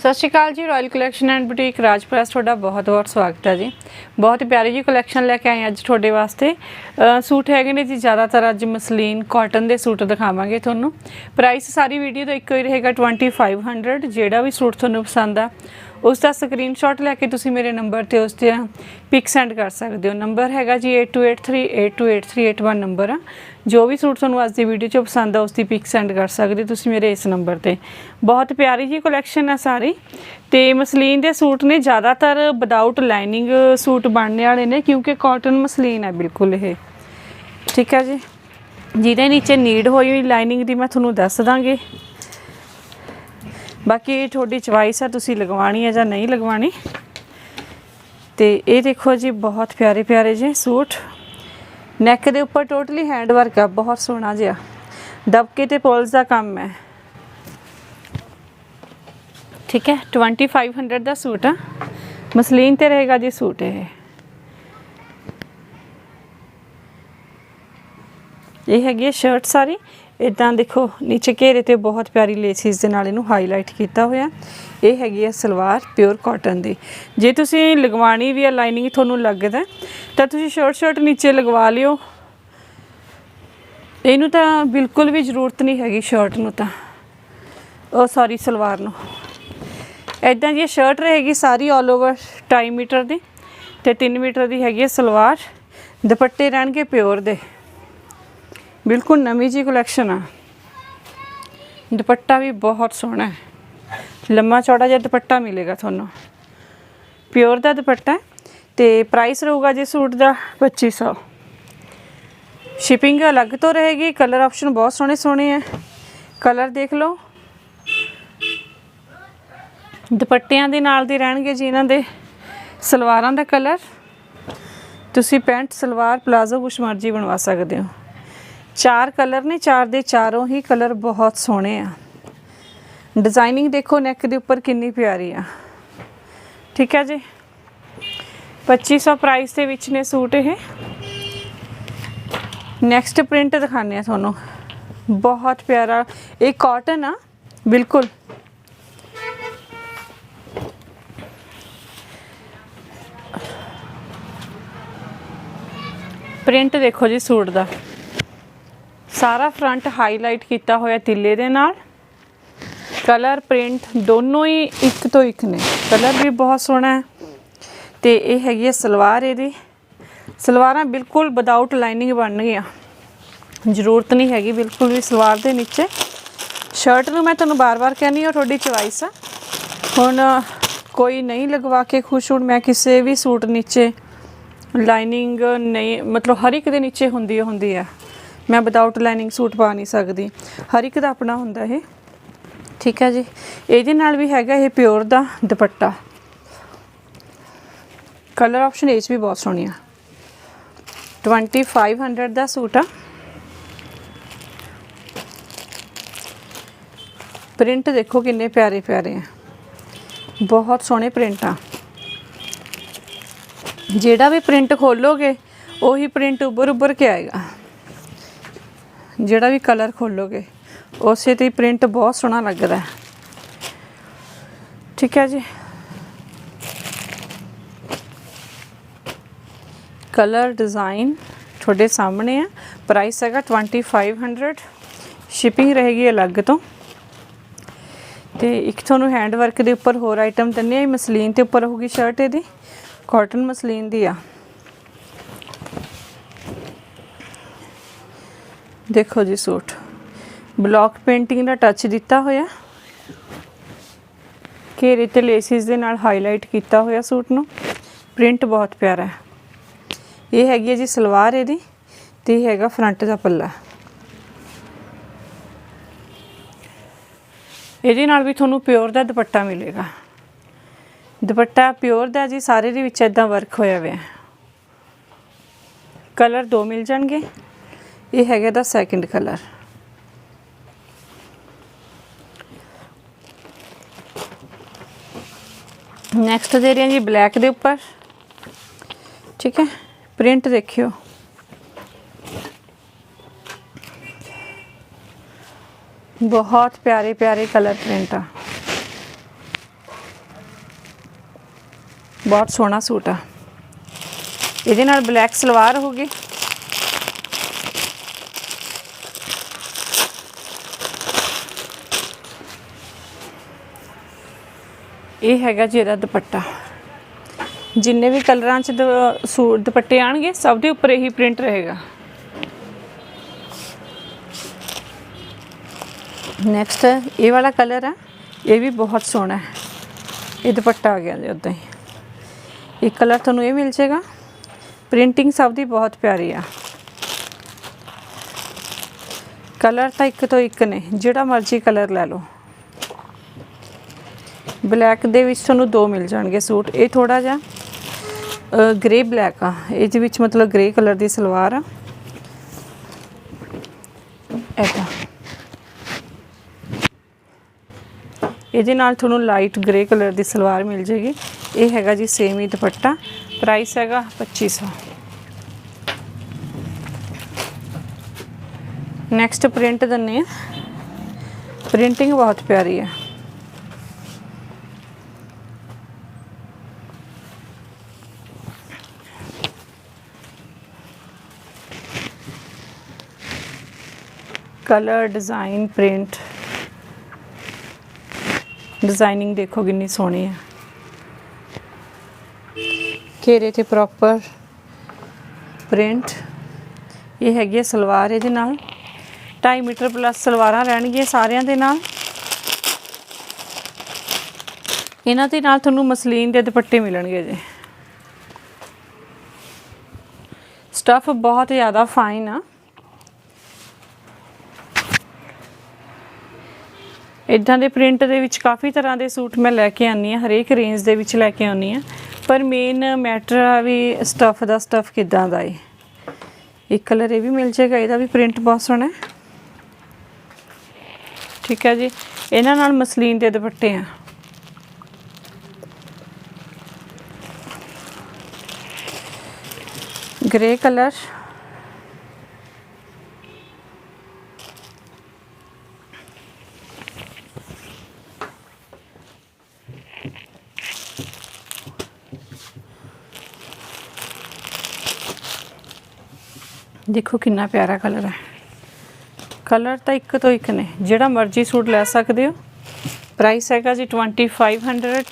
ਸਤਿ ਸ਼੍ਰੀ ਅਕਾਲ ਜੀ ਰਾਇਲ ਕਲੈਕਸ਼ਨ ਐਂਡ ਬੁਟੀਕ ਰਾਜਪ੍ਰੈਸ, ਤੁਹਾਡਾ ਬਹੁਤ-ਬਹੁਤ ਸਵਾਗਤ ਹੈ ਜੀ। ਬਹੁਤ ਪਿਆਰੀ ਜੀ ਕਲੈਕਸ਼ਨ ਲੈ ਕੇ ਆਏ ਅੱਜ ਤੁਹਾਡੇ ਵਾਸਤੇ। ਸੂਟ ਹੈਗੇ ਨੇ ਜੀ, ਜ਼ਿਆਦਾਤਰ ਅੱਜ ਮਸਲੀਨ ਕਾਟਨ ਦੇ ਸੂਟ ਦਿਖਾਵਾਂਗੇ ਤੁਹਾਨੂੰ। ਪ੍ਰਾਈਸ ਸਾਰੀ ਵੀਡੀਓ ਦਾ ਇੱਕੋ ਹੀ ਰਹੇਗਾ 2500 ਜਿਹੜਾ ਵੀ ਸੂਟ ਤੁਹਾਨੂੰ ਪਸੰਦ ਆ। ਉਸ ਦਾ ਸਕਰੀਨਸ਼ਾਟ ਲੈ ਕੇ ਤੁਸੀਂ ਮੇਰੇ ਨੰਬਰ ਤੇ ਉਸ ਤੇ ਪਿਕ ਸੈਂਡ ਕਰ ਸਕਦੇ ਹੋ। ਨੰਬਰ ਹੈਗਾ ਜੀ 8283828381 ਨੰਬਰ ਆ। ਜੋ ਵੀ ਸੂਟ ਤੁਹਾਨੂੰ ਅੱਜ ਦੀ ਵੀਡੀਓ 'ਚ ਪਸੰਦ ਆ ਉਸ ਦੀ ਪਿਕ ਸੈਂਡ ਕਰ ਸਕਦੇ ਹੋ ਤੁਸੀਂ ਮੇਰੇ ਇਸ ਨੰਬਰ ਤੇ। ਬਹੁਤ ਪਿਆਰੀ ਜੀ ਕਲੈਕਸ਼ਨ ਆ ਸਾਰੀ। ਤੇ ਮਸਲੀਨ ਦੇ ਸੂਟ ਨੇ ਜ਼ਿਆਦਾਤਰ ਵਿਦਆਊਟ ਲਾਈਨਿੰਗ ਸੂਟ ਬਣਨੇ ਵਾਲੇ ਨੇ, ਕਿਉਂਕਿ ਕਾਟਨ ਮਸਲੀਨ ਹੈ ਬਿਲਕੁਲ ਇਹ। ਠੀਕ ਹੈ ਜੀ? ਜਿਹਦੇ ਨੀਚੇ ਨੀਡ ਹੋਈ ਹੋਈ ਲਾਈਨਿੰਗ ਦੀ ਮੈਂ ਤੁਹਾਨੂੰ ਦੱਸ ਦਾਂਗੀ। ਬਾਕੀ ਤੁਹਾਡੀ ਚੁਆਇਸ ਆ, ਤੁਸੀਂ ਲਗਵਾਣੀ ਹੈ ਜਾਂ ਨਹੀਂ ਲਗਵਾਣੀ ਤੇ ਇਹ ਦੇਖੋ ਜੀ, ਬਹੁਤ ਪਿਆਰੇ ਪਿਆਰੇ ਜੇ ਸੂਟ। ਨੈਕ ਦੇ ਉੱਪਰ ਟੋਟਲੀ ਹੈਂਡ ਵਰਕ ਆ, ਬਹੁਤ ਸੋਹਣਾ ਜਿਹਾ। ਦਬਕੇ ਤੇ ਪੋਲਸ ਦਾ ਕੰਮ ਹੈ। ਠੀਕ ਹੈ 2500 ਦਾ ਸੂਟ ਆ। ਮਸਲੀਨ ਤੇ ਰਹੇਗਾ ਜੀ ਸੂਟ ਇਹ। ਇਹ ਹੈਗੀ ਹੈ ਸ਼ਰਟ ਸਾਰੀ। ਇਦਾਂ ਦੇਖੋ, ਨੀਚੇ ਘੇਰੇ ਤੇ ਬਹੁਤ ਪਿਆਰੀ ਲੇਸਿਸ ਦੇ ਨਾਲ ਇਹਨੂੰ ਹਾਈਲਾਈਟ ਕੀਤਾ ਹੋਇਆ। ਇਹ ਹੈਗੀ ਹੈ ਸਲਵਾਰ ਪਿਓਰ ਕਾਟਨ ਦੀ। ਜੇ ਤੁਸੀਂ ਲਗਵਾਣੀ ਵੀ ਹੈ ਲਾਈਨਿੰਗ ਤੁਹਾਨੂੰ ਲੱਗਦਾ, ਤਾਂ ਤੁਸੀਂ ਸ਼ਰਟ ਸ਼ਰਟ ਨੀਚੇ ਲਗਵਾ ਲਿਓ। ਇਹਨੂੰ ਤਾਂ ਬਿਲਕੁਲ ਵੀ ਜ਼ਰੂਰਤ ਨਹੀਂ ਹੈਗੀ ਸ਼ਰਟ ਨੂੰ ਤਾਂ। ਉਹ ਸੌਰੀ ਸਲਵਾਰ ਨੂੰ। ਇਦਾਂ ਦੀ ਇਹ ਸ਼ਰਟ ਰਹੇਗੀ ਸਾਰੀ ਆਲ ਓਵਰ 2.5 ਮੀਟਰ ਦੀ ਤੇ 3 ਮੀਟਰ ਦੀ ਹੈਗੀ ਹੈ ਸਲਵਾਰ। ਦੁਪੱਟੇ ਰਹਿਣਗੇ ਪਿਓਰ ਦੇ। ਬਿਲਕੁਲ ਨਵੀਂ ਜੀ ਕਲੈਕਸ਼ਨ ਆ। ਦੁਪੱਟਾ ਵੀ ਬਹੁਤ ਸੋਹਣਾ ਹੈ। ਲੰਮਾ ਚੌੜਾ ਜਿਹਾ ਦੁਪੱਟਾ ਮਿਲੇਗਾ ਤੁਹਾਨੂੰ। ਪਿਓਰ ਦਾ ਦੁਪੱਟਾ ਹੈ ਤੇ ਪ੍ਰਾਈਸ ਰਹੂਗਾ ਜੀ ਸੂਟ ਦਾ 2500 ਸ਼ਿਪਿੰਗ ਅਲੱਗ ਤੋਂ ਰਹੇਗੀ ਕਲਰ ਆਪਸ਼ਨ ਬਹੁਤ ਸੋਹਣੇ ਸੋਹਣੇ ਹੈ। ਕਲਰ ਦੇਖ ਲਓ। ਦੁਪੱਟਿਆਂ ਦੇ ਨਾਲ ਦੇ ਰਹਿਣਗੇ ਜੀ ਇਹਨਾਂ ਦੇ। ਸਲਵਾਰਾਂ ਦਾ ਕਲਰ ਤੁਸੀਂ ਪੈਂਟ, ਸਲਵਾਰ, ਪਲਾਜ਼ੋ ਕੁਛ ਮਰਜ਼ੀ ਬਣਵਾ ਸਕਦੇ ਹੋ। ਚਾਰ ਕਲਰ ਨੇ ਚਾਰ ਦੇ ਚਾਰੋਂ ਹੀ ਕਲਰ ਬਹੁਤ ਸੋਹਣੇ ਆ ਡਿਜ਼ਾਈਨਿੰਗ ਦੇਖੋ ਨੈਕ ਦੇ ਉੱਪਰ ਕਿੰਨੀ ਪਿਆਰੀ ਆ ਠੀਕ ਹੈ ਜੀ 2500 ਪ੍ਰਾਈਸ ਦੇ ਵਿੱਚ ਨੇ ਸੂਟ ਇਹ ਨੈਕਸਟ ਪ੍ਰਿੰਟ ਦਿਖਾਉਂਦੇ ਆ ਤੁਹਾਨੂੰ ਬਹੁਤ ਪਿਆਰਾ ਇਹ ਕਾਟਨ ਆ ਬਿਲਕੁਲ ਪ੍ਰਿੰਟ ਦੇਖੋ ਜੀ ਸੂਟ ਦਾ ਸਾਰਾ ਫਰੰਟ ਹਾਈਲਾਈਟ ਕੀਤਾ ਹੋਇਆ ਤਿੱਲੇ ਦੇ ਨਾਲ। ਕਲਰ ਪ੍ਰਿੰਟ ਦੋਨੋਂ ਹੀ ਇੱਕ ਤੋਂ ਇੱਕ ਨੇ। ਕਲਰ ਵੀ ਬਹੁਤ ਸੋਹਣਾ ਹੈ। ਤੇ ਇਹ ਹੈਗੀ ਹੈ ਸਲਵਾਰ ਇਹਦੀ। ਸਲਵਾਰਾਂ ਬਿਲਕੁਲ ਵਿਦਆਊਟ ਲਾਈਨਿੰਗ ਬਣਨਗੀਆਂ। ਜ਼ਰੂਰਤ ਨਹੀਂ ਹੈਗੀ ਬਿਲਕੁਲ ਵੀ ਸਲਵਾਰ ਦੇ ਨੀਚੇ। ਸ਼ਰਟ ਨੂੰ ਮੈਂ ਤੁਹਾਨੂੰ ਬਾਰ-ਬਾਰ ਕਹਿੰਦੀ ਹਾਂ ਤੁਹਾਡੀ ਚੁਆਇਸ ਆ। ਹੁਣ ਕੋਈ ਨਹੀਂ ਲਗਵਾ ਕੇ ਖੁਸ਼ ਹੁਣ, ਮੈਂ ਕਿਸੇ ਵੀ ਸੂਟ ਨੀਚੇ ਲਾਈਨਿੰਗ ਨਹੀਂ, ਮਤਲਬ ਹਰ ਇੱਕ ਦੇ ਨੀਚੇ ਹੁੰਦੀ ਹੁੰਦੀ ਆ। ਮੈਂ ਵਿਦਆਊਟ ਲਾਈਨਿੰਗ ਸੂਟ ਪਾ ਨਹੀਂ ਸਕਦੀ। ਹਰ ਇੱਕ ਦਾ ਆਪਣਾ ਹੁੰਦਾ ਇਹ। ਠੀਕ ਹੈ ਜੀ। ਇਹਦੇ ਨਾਲ ਵੀ ਹੈਗਾ ਇਹ ਪਿਓਰ ਦਾ ਦੁਪੱਟਾ। ਕਲਰ ਆਪਸ਼ਨ ਇਹ 'ਚ ਵੀ ਬਹੁਤ ਸੋਹਣੀ ਆ। 2500 ਦਾ ਸੂਟ ਆ। ਪ੍ਰਿੰਟ ਦੇਖੋ ਕਿੰਨੇ ਪਿਆਰੇ ਪਿਆਰੇ ਆ। ਬਹੁਤ ਸੋਹਣੇ ਪ੍ਰਿੰਟ ਆ। ਜਿਹੜਾ ਵੀ ਪ੍ਰਿੰਟ ਖੋਲੋਗੇ, ਉਹੀ ਪ੍ਰਿੰਟ ਉੱਭਰ ਉੱਭਰ ਕੇ ਆਏਗਾ। ਜਿਹੜਾ ਵੀ ਕਲਰ ਖੋਲੋਗੇ, ਉਸੇ ਤੇ ਪ੍ਰਿੰਟ ਬਹੁਤ ਸੋਹਣਾ ਲੱਗਦਾ ਹੈ। ਠੀਕ ਹੈ ਜੀ। ਕਲਰ ਡਿਜ਼ਾਈਨ ਤੁਹਾਡੇ ਸਾਹਮਣੇ ਆ ਪ੍ਰਾਈਸ ਹੈਗਾ 2500 ਸ਼ਿਪਿੰਗ ਰਹੇਗੀ ਅਲੱਗ ਤੋਂ। ਤੇ ਇੱਕ ਤੁਹਾਨੂੰ ਹੈਂਡ ਵਰਕ ਦੇ ਉੱਪਰ ਹੋਰ ਆਈਟਮ ਦਿੰਨੇ ਆ ਇਹ ਮਸਲੀਨ ਤੇ ਉੱਪਰ ਹੋਊਗੀ ਸ਼ਰਟ ਇਹਦੀ। ਕਾਟਨ ਮਸਲੀਨ ਦੀ ਆ। ਦੇਖੋ ਜੀ ਸੂਟ। ਬਲੌਕ ਪੇਂਟਿੰਗ ਦਾ ਟੱਚ ਦਿੱਤਾ ਹੋਇਆ। ਘੇਰੇ ਤੇ ਲੇਸਿਸ ਦੇ ਨਾਲ ਹਾਈਲਾਈਟ ਕੀਤਾ ਹੋਇਆ ਸੂਟ ਨੂੰ। ਪ੍ਰਿੰਟ ਬਹੁਤ ਪਿਆਰਾ ਹੈ। ਇਹ ਹੈਗੀ ਹੈ ਜੀ ਸਲਵਾਰ ਇਹਦੀ ਤੇ ਇਹ ਹੈਗਾ ਫਰੰਟ ਦਾ ਪੱਲਾ। ਇਹਦੇ ਨਾਲ ਵੀ ਤੁਹਾਨੂੰ ਪਿਓਰ ਦਾ ਦੁਪੱਟਾ ਮਿਲੇਗਾ। ਦੁਪੱਟਾ ਪਿਓਰ ਦਾ ਜੀ, ਸਾਰੇ ਦੇ ਵਿੱਚ ਇਦਾਂ ਵਰਕ ਹੋਇਆ ਹੋਇਆ ਕਲਰ ਦੋ ਮਿਲ ਜਾਣਗੇ। ਇਹ ਹੈਗਾ ਦਾ ਸੈਕਿੰਡ ਕਲਰ ਨੈਕਸਟ ਦੇ ਰਹੇ ਹਾਂ ਜੀ ਬਲੈਕ ਦੇ ਉੱਪਰ। ਠੀਕ ਹੈ? ਪ੍ਰਿੰਟ ਦੇਖਿਓ। ਬਹੁਤ ਪਿਆਰੇ ਪਿਆਰੇ ਕਲਰ ਪ੍ਰਿੰਟ ਆ। ਬਹੁਤ ਸੋਹਣਾ ਸੂਟ ਆ। ਇਹਦੇ ਨਾਲ ਬਲੈਕ ਸਲਵਾਰ ਹੋਗੀ ਇਹ ਹੈਗਾ ਜੀ ਇਹਦਾ ਦੁਪੱਟਾ। ਜਿੰਨੇ ਵੀ ਕਲਰਾਂ ਚ ਦ- ਸੂਟ ਦੁਪੱਟੇ ਆਣਗੇ, ਸਭ ਦੇ ਉੱਪਰ ਇਹੀ ਪ੍ਰਿੰਟ ਰਹੇਗਾ। ਨੈਕਸਟ ਇਹ ਵਾਲਾ ਕਲਰ ਹੈ ਇਹ ਵੀ ਬਹੁਤ ਸੋਹਣਾ ਹੈ। ਇਹ ਦੁਪੱਟਾ ਆ ਗਿਆ ਜੀ ਉਦਾਂ ਹੀ। ਇਹ ਕਲਰ ਤੁਹਾਨੂੰ ਇਹ ਮਿਲ ਜਾਏਗਾ। ਪ੍ਰਿੰਟਿੰਗ ਸਭ ਦੀ ਬਹੁਤ ਪਿਆਰੀ ਆ। ਕਲਰ ਤਾਂ ਇੱਕ ਤੋਂ ਇੱਕ ਨੇ, ਜਿਹੜਾ ਮਰਜ਼ੀ ਕਲਰ ਲੈ ਲਓ। ਬਲੈਕ ਦੇ ਵਿੱਚ ਤੁਹਾਨੂੰ ਦੋ ਮਿਲ ਜਾਣਗੇ ਸੂਟ। ਇਹ ਥੋੜਾ ਜਿਹਾ ਗ੍ਰੇ ਬਲੈਕ ਆ। ਇਹਦੇ ਵਿੱਚ ਮਤਲਬ ਗ੍ਰੇ ਕਲਰ ਦੀ ਸਲਵਾਰ ਆ। ਇਹਦਾ ਇਹਦੇ ਨਾਲ ਤੁਹਾਨੂੰ ਲਾਈਟ ਗ੍ਰੇ ਕਲਰ ਦੀ ਸਲਵਾਰ ਮਿਲ ਜੇਗੀ ਇਹ ਹੈਗਾ ਜੀ ਸੇਮ ਹੀ ਦੁਪੱਟਾ। ਪ੍ਰਾਈਸ ਹੈਗਾ 2500 ਨੈਕਸਟ ਪ੍ਰਿੰਟ ਦੰਨੇ ਆ ਪ੍ਰਿੰਟਿੰਗ ਬਹੁਤ ਪਿਆਰੀ ਹੈ ਕਲਰ ਡਿਜ਼ਾਈਨ ਪ੍ਰਿੰਟ ਡਿਜ਼ਾਈਨਿੰਗ ਦੇਖੋ ਕਿੰਨੀ ਸੋਹਣੀ ਹੈ। ਘੇਰੇ ਤੇ ਪ੍ਰੋਪਰ ਪ੍ਰਿੰਟ ਇਹ ਹੈਗੀ ਹੈ ਸਲਵਾਰ ਇਹਦੇ ਨਾਲ। 2.5 ਮੀਟਰ ਪਲੱਸ ਸਲਵਾਰਾਂ ਰਹਿਣਗੀਆਂ ਸਾਰਿਆਂ ਦੇ ਨਾਲ। ਇਹਨਾਂ ਦੇ ਨਾਲ ਤੁਹਾਨੂੰ ਮਸਲੀਨ ਦੇ ਦੁਪੱਟੇ ਮਿਲਣਗੇ ਜੀ। ਸਟਫ ਬਹੁਤ ਜ਼ਿਆਦਾ ਫਾਈਨ ਆ। ਇਦਾਂ ਦੇ ਪ੍ਰਿੰਟ ਦੇ ਵਿੱਚ ਕਾਫੀ ਤਰ੍ਹਾਂ ਦੇ ਸੂਟ ਮੈਂ ਲੈ ਕੇ ਆਨੀ ਆ ਹਰੇਕ ਰੇਂਜ ਦੇ ਵਿੱਚ ਲੈ ਕੇ ਆਉਣੀ ਆ ਪਰ ਮੇਨ ਮੈਟਰ ਆ ਵੀ ਸਟਫ ਦਾ ਸਟਫ ਕਿਦਾਂ ਦਾ ਏ। ਇੱਕ ਕਲਰ ਇਹ ਵੀ ਮਿਲ ਜਾਏਗਾ, ਇਹਦਾ ਵੀ ਪ੍ਰਿੰਟ ਬਹੁਤ ਸੋਹਣਾ ਹੈ। ਠੀਕ ਹੈ ਜੀ, ਇਹਨਾਂ ਨਾਲ ਮਸਲੀਨ ਦੇ ਦੁਪੱਟੇ ਆ। ਗ੍ਰੇ ਕਲਰ ਦੇਖੋ ਕਿੰਨਾ ਪਿਆਰਾ ਕਲਰ ਹੈ ਕਲਰ ਤਾਂ ਇੱਕ ਤੋਂ ਇੱਕ ਨੇ ਜਿਹੜਾ ਮਰਜ਼ੀ ਸੂਟ ਲੈ ਸਕਦੇ ਹੋ ਪ੍ਰਾਈਸ ਹੈਗਾ ਜੀ 2500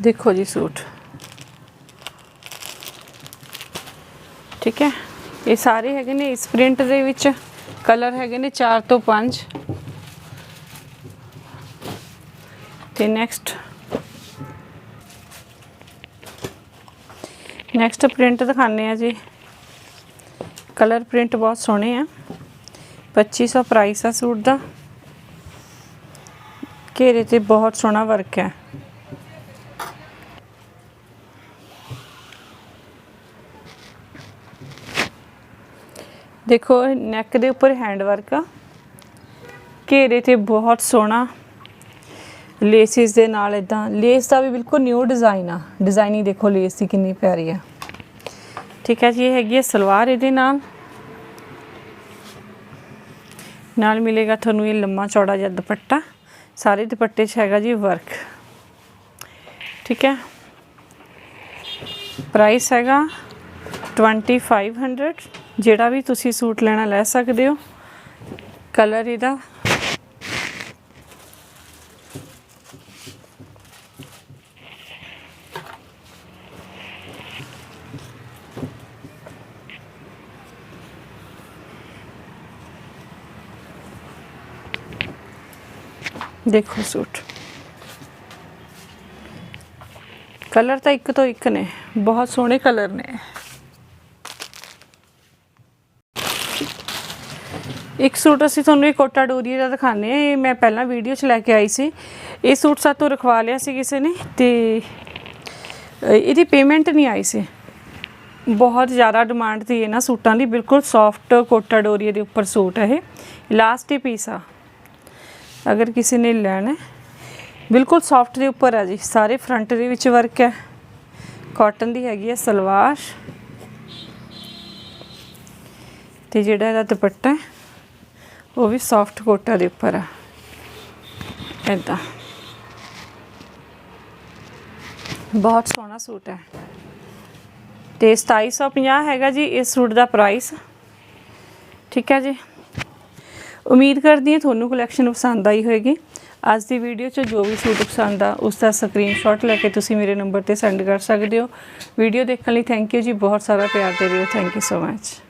ਦੇਖੋ ਜੀ ਸੂਟ ਠੀਕ ਹੈ ਇਹ ਸਾਰੇ ਹੈਗੇ ਨੇ ਇਸ ਪ੍ਰਿੰਟ ਦੇ ਵਿੱਚ। ਕਲਰ ਹੈਗੇ ਨੇ 4 ਤੋਂ 5 ਤੇ ਨੈਕਸਟ ਨੈਕਸਟ ਪ੍ਰਿੰਟ ਦਿਖਾਣੇ ਆ ਜੀ। ਕਲਰ ਪ੍ਰਿੰਟ ਬਹੁਤ ਸੋਹਣੇ ਆ। 2500 ਪ੍ਰਾਈਸ ਆ ਸੂਟ ਦਾ। ਘੇਰੇ ਤੇ ਬਹੁਤ ਸੋਹਣਾ ਵਰਕ ਹੈ। ਦੇਖੋ ਨੈਕ ਦੇ ਉੱਪਰ ਹੈਂਡ ਵਰਕ ਆ। ਘੇਰੇ ਤੇ ਬਹੁਤ ਸੋਹਣਾ। ਲੇਸਿਸ ਦੇ ਨਾਲ ਇਦਾਂ ਲੇਸ ਦਾ ਵੀ ਬਿਲਕੁਲ ਨਿਊ ਡਿਜ਼ਾਈਨ ਆ। ਡਿਜ਼ਾਈਨਿੰਗ ਦੇਖੋ ਲੇਸ ਦੀ ਕਿੰਨੀ ਪਿਆਰੀ ਆ। ਠੀਕ ਹੈ ਜੀ, ਇਹ ਹੈਗੀ ਹੈ ਸਲਵਾਰ ਇਹਦੇ ਨਾਲ। ਨਾਲ ਮਿਲੇਗਾ ਤੁਹਾਨੂੰ ਇਹ ਲੰਮਾ ਚੌੜਾ ਜਿਹਾ ਦੁਪੱਟਾ। ਸਾਰੇ ਦੁਪੱਟੇ 'ਚ ਹੈਗਾ ਜੀ ਵਰਕ ਠੀਕ ਹੈ। ਪ੍ਰਾਈਸ ਹੈਗਾ 2500 ਜਿਹੜਾ ਵੀ ਤੁਸੀਂ ਸੂਟ ਲੈਣਾ ਲੈ ਸਕਦੇ ਹੋ। ਕਲਰ ਇਹਦਾ। ਦੇਖੋ ਸੂਟ। ਕਲਰ ਤਾਂ ਇੱਕ ਤੋਂ ਇੱਕ ਨੇ, ਬਹੁਤ ਸੋਹਣੇ ਕਲਰ ਨੇ। ਇੱਕ ਸੂਟ ਅਸੀਂ ਤੁਹਾਨੂੰ ਇਹ ਕੋਟਾ ਡੋਰੀ ਦਾ ਦਿਖਾਣੇ ਆ ਇਹ ਮੈਂ ਪਹਿਲਾਂ ਵੀਡੀਓ 'ਚ ਲੈ ਕੇ ਆਈ ਸੀ। ਇਹ ਸੂਟ ਸਾਤੋਂ ਰਖਵਾ ਲਿਆ ਸੀ ਕਿਸੇ ਨੇ ਤੇ ਇਹਦੀ ਪੇਮੈਂਟ ਨਹੀਂ ਆਈ ਸੀ। ਬਹੁਤ ਜ਼ਿਆਦਾ ਡਿਮਾਂਡ ਸੀ ਇਹਨਾਂ ਸੂਟਾਂ ਦੀ। ਬਿਲਕੁਲ ਸੌਫਟ ਕੋਟਾ ਡੋਰੀ ਦੇ ਉੱਪਰ ਸੂਟ ਹੈ ਇਹ। ਲਾਸਟ ਹੀ ਪੀਸ ਆ। ਅਗਰ ਕਿਸੇ ਨੇ ਲੈਣਾ ਬਿਲਕੁਲ ਸੌਫਟ ਦੇ ਉੱਪਰ ਆ ਜੀ। ਸਾਰੇ ਫਰੰਟ ਦੇ ਵਿੱਚ ਵਰਕ ਹੈ। ਕਾਟਨ ਦੀ ਹੈਗੀ ਹੈ ਸਲਵਾਰ। ਤੇ ਜਿਹੜਾ ਇਹਦਾ ਦੁਪੱਟਾ ਉਹ ਵੀ ਸੌਫਟ ਕੋਟਾ ਦੇ ਉੱਪਰ ਆ। ਏਦਾਂ। ਬਹੁਤ ਸੋਹਣਾ ਸੂਟ ਹੈ। ਤੇ 2750 ਹੈਗਾ ਜੀ, ਇਸ ਸੂਟ ਦਾ ਪ੍ਰਾਈਸ ਠੀਕ ਹੈ ਜੀ। ਉਮੀਦ ਕਰਦੀ ਹਾਂ ਤੁਹਾਨੂੰ ਕਲੈਕਸ਼ਨ ਪਸੰਦ ਆਈ ਹੋਵੇਗੀ ਅੱਜ ਦੀ ਵੀਡੀਓ 'ਚ ਜੋ ਵੀ ਸੂਟ ਪਸੰਦ ਆ, ਉਸ ਦਾ ਸਕਰੀਨਸ਼ਾਟ ਲੈ ਕੇ ਤੁਸੀਂ ਮੇਰੇ ਨੰਬਰ ਤੇ ਸੈਂਡ ਕਰ ਸਕਦੇ ਹੋ। ਵੀਡੀਓ ਦੇਖਣ ਲਈ ਥੈਂਕ ਯੂ ਜੀ, ਬਹੁਤ ਸਾਰਾ ਪਿਆਰ ਦੇ ਰਹੇ ਹੋ ਥੈਂਕ ਯੂ ਸੋ ਮੱਚ